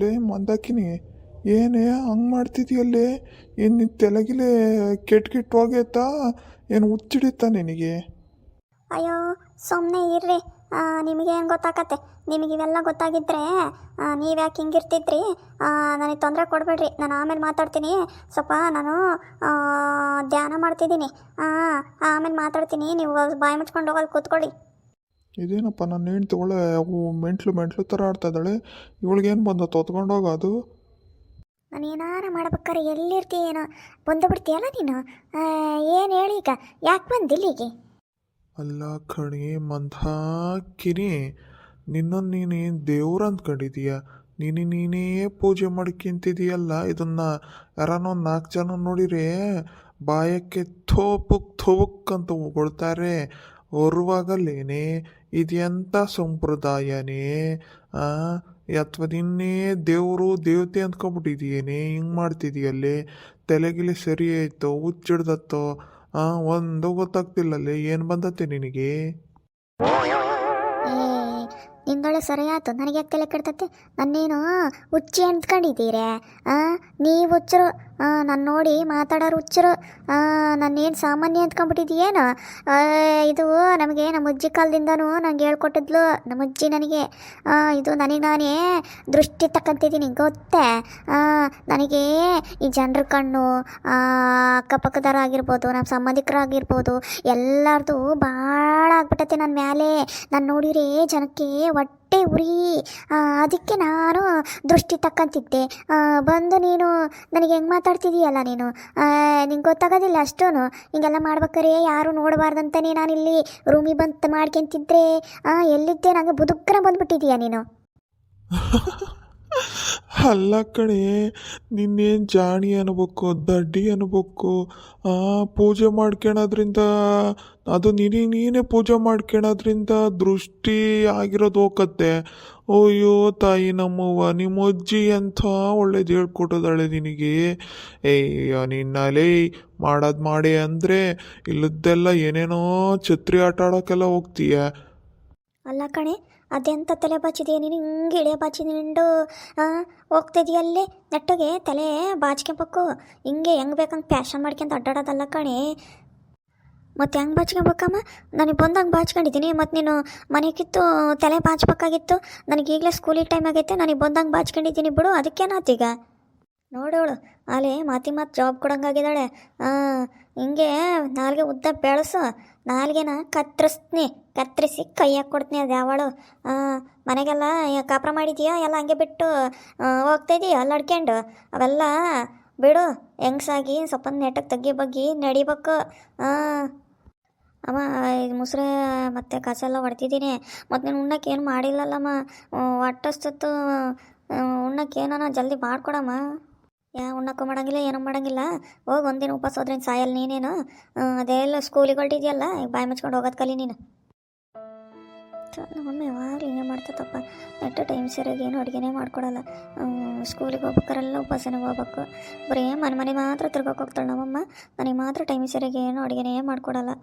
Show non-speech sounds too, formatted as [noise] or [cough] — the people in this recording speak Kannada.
ಲೇ ಮಂದಾಕಿನಿ. ಏನೇ ಹಂಗೆ ಮಾಡ್ತಿದ್ಯಲ್ಲೇ ಏನು ತಲೆಗಿಲೆ ಕೆಟ್ಟ ಕೆಟ್ಟ ಹೋಗೈತಾ ಏನು ಹುಚ್ಚಿಡಿತಾ ನಿನಗೆ? ಅಯ್ಯೋ ಸುಮ್ಮನೆ ಇರ್ರಿ. ನಿಮಗೆ ಏನು ಗೊತ್ತಾಕತ್ತೆ? ನಿಮಗೆ ಇವೆಲ್ಲ ಗೊತ್ತಾಗಿದ್ದರೆ ನೀವು ಯಾಕೆ ಹಿಂಗಿರ್ತಿದ್ರಿ ನನಗೆ ತೊಂದರೆ ಕೊಡಬೇಡ್ರಿ. ನಾನು ಆಮೇಲೆ ಮಾತಾಡ್ತೀನಿ. ಸ್ವಲ್ಪ ನಾನು ಧ್ಯಾನ ಮಾಡ್ತಿದ್ದೀನಿ. ಆಮೇಲೆ ಮಾತಾಡ್ತೀನಿ. ನೀವು ಬಾಯಿ ಮುಚ್ಕೊಂಡು ಹೋಗೋದು ಕೂತ್ಕೊಳ್ಳಿ. ಇದೇನಪ್ಪ ನನ್ನ ಹೆಂಡ್ತಿ ಒಳ್ಳೆ ಅವು ಮೆಂಟ್ಲು ಮೆಂಟ್ಲು ಥರ ಆಡ್ತಾ ಇದ್ದಾಳೆ ಇವಳಿಗೇನು ಬಂದ ತೊತ್ಕೊಂಡೋಗೋದು ನಾನು ಏನಾರ ಮಾಡ್ಬೇಕಾರೆ ಎಲ್ಲಿರ್ತೀಯೇನೋ ಬಂದು ಬಿಡ್ತೀಯಲ್ಲ ನೀನು? ಏನು ಹೇಳಿ ಈಗ ಯಾಕೆ ಬಂದಿಲ್ಲಿಗೆ ಇಲ್ಲಿಗೆ? ಅಲ್ಲ ಕಣಿ ಮಂದಾಕಿನಿ ನಿನ್ನನ್ನು ನೀನೇ ದೇವ್ರ ಅಂದ್ಕೊಂಡಿದೀಯ. ನೀನು ನೀನೇ ಪೂಜೆ ಮಾಡ್ಕೊಂತಿದೀಯಲ್ಲ ಇದನ್ನು ಯಾರನ್ನೋ ನಾಲ್ಕು ಜನ ನೋಡಿರೆ ಬಾಯಕ್ಕೆ ಥೋಪುಕ್ ಥೋಪುಕ್ ಅಂತ ಉಗುಳ್ತಾರೆ ಹೊರುವಾಗಲೇನೆ ಇದೆಂಥ ಸಂಪ್ರದಾಯನೇ ಅಥವಾ ನಿನ್ನೇ ದೇವರು ದೇವತೆ ಅಂದ್ಕೊಂಬಿಟ್ಟಿದೀಯೇನೆ ಹಿಂಗೆ ಮಾಡ್ತಿದೀಯಲ್ಲೇ, ತಲೆಗಿಲೆ ಸರಿ ಆಯ್ತೋ, ಹುಚ್ಚಿಡ್ದತ್ತೋ ಒಂದು ಗೊತ್ತಾಗ್ತಿಲ್ಲಲ್ಲೇ, ಏನು ಬಂದತ್ತೆ ನಿನಗೆ? ನಿಂದೊಳೆ ಸರಿ ಆಯ್ತು ನನಗೆ ಯಾಕೆ ತಲೆ ಕೆಡ್ತತ್ತೆ? ನನ್ನೇನು ಹುಚ್ಚಿ ಅಂದ್ಕೊಂಡಿದ್ದೀರೆ ನೀವು ಹುಚ್ಚರು ನಾನು ನೋಡಿ ಮಾತಾಡೋರು ಹುಚ್ಚರು. ನಾನೇನು ಸಾಮಾನ್ಯ ಅಂದ್ಕೊಂಡ್ಬಿಟ್ಟಿದ್ದೀಯೇನು ಇದು ನಮಗೆ ನಮ್ಮ ಅಜ್ಜಿ ಕಾಲದಿಂದನೂ ನಂಗೆ ಹೇಳ್ಕೊಟ್ಟಿದ್ಲು, ನಮ್ಮ ಅಜ್ಜಿ ನನಗೆ. ಇದು ನನಗೆ ನಾನೇ ದೃಷ್ಟಿ ತಕ್ಕಂತಿದ್ದೀನಿ, ಗೊತ್ತೇ? ನನಗೆ ಈ ಜನರ ಕಣ್ಣು ಅಕ್ಕಪಕ್ಕದವರಾಗಿರ್ಬೋದು ನಮ್ಮ ಸಂಬಂಧಿಕರಾಗಿರ್ಬೋದು ಎಲ್ಲರದು ಭಾಳ ಆಗ್ಬಿಟ್ಟತೆ ನನ್ನ ಮೇಲೆ ನಾನು ನೋಡಿರೇ ಜನಕ್ಕೆ ಹೊಟ್ಟೆ ಉರಿ. ಅದಕ್ಕೆ ನಾನು ದೃಷ್ಟಿ ತಕ್ಕಂತಿದ್ದೆ. ಬಂದು ನೀನು ನನಗೆ ಹೆಂಗೆ ಮಾತಾಡ್ತಿದೀಯಲ್ಲ ನೀನು? ನಿಂಗೆ ಗೊತ್ತಾಗೋದಿಲ್ಲ ಅಷ್ಟೂ ಹಿಂಗೆಲ್ಲ ಮಾಡ್ಬೇಕಾರೆ ಯಾರು ನೋಡಬಾರ್ದಂತಾನೆ ನಾನಿಲ್ಲಿ ರೂಮಿಗೆ ಬಂತು ಮಾಡ್ಕೊಂತಿದ್ರೆ. ಎಲ್ಲಿದ್ದೆ? ನನಗೆ ಬುದುಕ್ರ ಬಂದ್ಬಿಟ್ಟಿದೀಯ ನೀನು. [laughs] ಅಲ್ಲ ಕಣೆ, ನಿನ್ನೇನು ಜಾಣಿ ಅನ್ಬೇಕು, ದಡ್ಡಿ ಅನ್ಬೇಕು? ಪೂಜೆ ಮಾಡ್ಕೊಳೋದ್ರಿಂದ, ಅದು ನಿನಗೆ ನೀನೇ ಪೂಜೆ ಮಾಡ್ಕೊಳೋದ್ರಿಂದ ದೃಷ್ಟಿ ಆಗಿರೋದು ಹೋಗತ್ತೆ. ಅಯ್ಯೋ ತಾಯಿ ನಮ್ಮವ್ವ ನಿಮ್ಮ ಅಜ್ಜಿ ಅಂತ ಒಳ್ಳೇದು ಹೇಳ್ಕೊಟ್ಟದಾಳೆ ನಿನಗೆ? ಅಯ್ಯೋ ನಿನ್ನಲೇ ಮಾಡೋದು ಮಾಡಿ ಅಂದರೆ ಇಲ್ಲದ್ದೆಲ್ಲ ಏನೇನೋ ಛತ್ರಿ ಆಟ ಆಡೋಕ್ಕೆಲ್ಲ ಹೋಗ್ತೀಯ? ಅಲ್ಲ ಕಣೆ ಅದೆಂಥ ತಲೆ ಬಾಚಿದೆಯಾ ನೀನು ಹಿಂಗೆ ಇಳೆ ಬಾಚಿಕೊಂಡು ಹೋಗ್ತಿದೀಯಲ್ಲೇ ನೆಟ್ಟಗೆ ತಲೆ ಬಾಚ್ಕೊಬೇಕು. ಹಿಂಗೆ ಹೆಂಗೆ ಬೇಕಂಗೆ ಪ್ಯಾಷನ್ ಮಾಡ್ಕೊಂತ ಅಡ್ಡಾಡೋದಲ್ಲ ಕಣೆ. ಮತ್ತೆ ಹೆಂಗೆ ಬಾಚ್ಕೊಬೇಕಮ್ಮ ನನಗೆ ಬಂದಂಗೆ ಬಾಚ್ಕೊಂಡಿದ್ದೀನಿ. ಮತ್ತು ನೀನು ಮನೆಗಿತ್ತು ತಲೆ ಬಾಚ್ಬೇಕಾಗಿತ್ತು. ನನಗೆ ಈಗಲೇ ಸ್ಕೂಲಿಗೆ ಟೈಮ್ ಆಗೈತೆ. ನನಗೆ ಬಂದಂಗೆ ಬಾಚ್ಕೊಂಡಿದ್ದೀನಿ ಬಿಡು. ಅದಕ್ಕೇನಾತೀಗ ನೋಡೋಳು. ಅಲ್ಲಿ ಮಾತಿ ಮಾತು ಜಾಬ್ ಕೊಡಂಗಾಗಿದ್ದಾಳೆ. ಹಾಂ ಹಿಂಗೆ ನಾಲ್ಗೆ ಉದ್ದ ಬೆಳೆಸು. ನಾಲ್ಗೆನ ಕತ್ತರಿಸ್ತೀನಿ ಕತ್ತರಿಸಿ ಕೈ ಕೊಡ್ತೀನಿ ಅದು ಯಾವಳು ಮನೆಗೆಲ್ಲ ಕಾಪ್ರ ಮಾಡಿದೀಯಾ? ಎಲ್ಲ ಹಂಗೆ ಬಿಟ್ಟು ಆ, ಹೋಗ್ತಾ ಇದೀಯ? ಅಲ್ಲಾಡ್ಕೊಂಡು ಅವೆಲ್ಲ ಬಿಡು. ಹೆಂಗ್ಸಾಗಿ ಸ್ವಲ್ಪ ನೆಟ್ಟಗೆ ತಗ್ಗಿ ಬಗ್ಗಿ ನಡಿಬೇಕು. ಹಾಂ ಅಮ್ಮ ಇದು ಮುಸ್ರೆ ಮತ್ತು ಕಸೆಲ್ಲ ಹೊಡ್ತಿದ್ದೀನಿ ಮತ್ತು ನೀನು ಉಣ್ಣಕ್ಕೆ ಏನು ಮಾಡಿಲ್ಲಲ್ಲಮ್ಮ. ಹೊಟ್ಟಸ್ತತ್ತು. ಉಣ್ಣಕ್ಕೆ ಏನಾನ ಜಲ್ದಿ ಮಾಡ್ಕೊಡಮ್ಮ. ಯಾ, ಉಣ್ಣಕ್ಕೂ ಮಾಡಂಗಿಲ್ಲ, ಏನೂ ಮಾಡಂಗಿಲ್ಲ. ಹೋಗಿ ಒಂದಿನ ಉಪವಾಸ ಹೋದ್ರೆ ಸಾಯಲ್ ನೀನೇನು? ಅದೇ ಅದೆಲ್ಲ ಸ್ಕೂಲಿಗೆ ಹೊರಟಿದ್ಯಲ್ಲ, ಈಗ ಬಾಯಿ ಮುಚ್ಕೊಂಡು ಹೋಗೋದು ಕಲಿ ನೀನು. ನಮ್ಮಮ್ಮ ಯಾವಾಗಲೂ ಹಿಂಗೆ ಮಾಡ್ತದಪ್ಪ ನೆಟ್ಟು ಟೈಮ್ ಸರಿಯಾಗಿ ಏನು ಅಡುಗೆನೇ ಮಾಡ್ಕೊಡಲ್ಲ. ಸ್ಕೂಲಿಗೆ ಹೋಗ್ಬೇಕಾರೆಲ್ಲ ಉಪಾಸನೆ ಹೋಗ್ಬೇಕು. ಬರೀ ಮನೆ ಮನೆ ಮಾತ್ರ ತಿರ್ಗೋಕೆ ಹೋಗ್ತಾಳೆ ನಮ್ಮಮ್ಮ. ನನಗೆ ಮಾತ್ರ ಟೈಮ್ ಸರಿಯಾಗಿ ಏನು ಅಡುಗೆನೇ ಮಾಡ್ಕೊಡಲ್ಲ.